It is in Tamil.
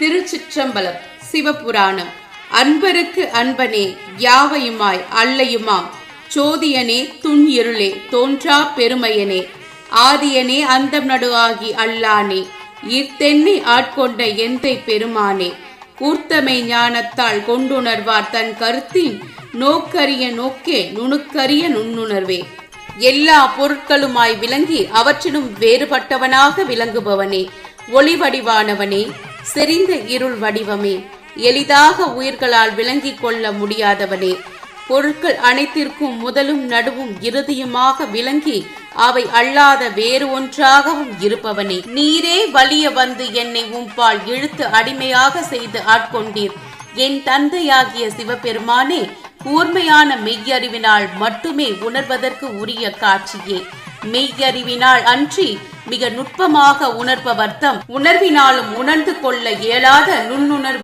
திருச்சிற்றம்பலம் சிவபுராணம். அன்பருக்கு அன்பனே யாவையுமாய் அல்லையுமாம் சோதியனே துன் இருளே தோன்றா பெருமையனே. ஆதியனே அந்தம் நடு ஆகி அல்லானே. இத்தென்னை ஆட்கொண்ட எந்தை பெருமானே. கூர்த்தமை ஞானத்தால் கொண்டுணர்வார் தன் கருத்தின் நோக்கரிய நோக்கே நுணுக்கரிய நுண்ணுணர்வே. எல்லா பொருட்களுமாய் விளங்கி அவற்றினும் வேறுபட்டவனாக விளங்குபவனே. ஒளிவடிவானவனே. செறிந்த இருள் வடிவமே. எளிதாக உயிர்களால் விளங்கிக் கொள்ள முடியாதவனே. பொருட்கள் அனைத்திற்கும் முதலும் நடுவும் இறுதியுமாக விளங்கி அவை அல்லாத வேறு ஒன்றாகவும் இருப்பவனே. நீரே வலிய வந்து என்னை உம்பால் இழுத்து அடிமையாக செய்து ஆட்கொண்டீர். என் தந்தையாகிய சிவபெருமானே கூர்மையான மெய்யறிவினால் மட்டுமே உணர்வதற்கு உரிய காட்சியே. மெய்யறிவினால் அன்றி மிக நுட்பமாக உணர்பவர்த்தம் உணர்வினாலும் உணர்ந்து கொள்ள இயலாத நுண்ணுணர்வு.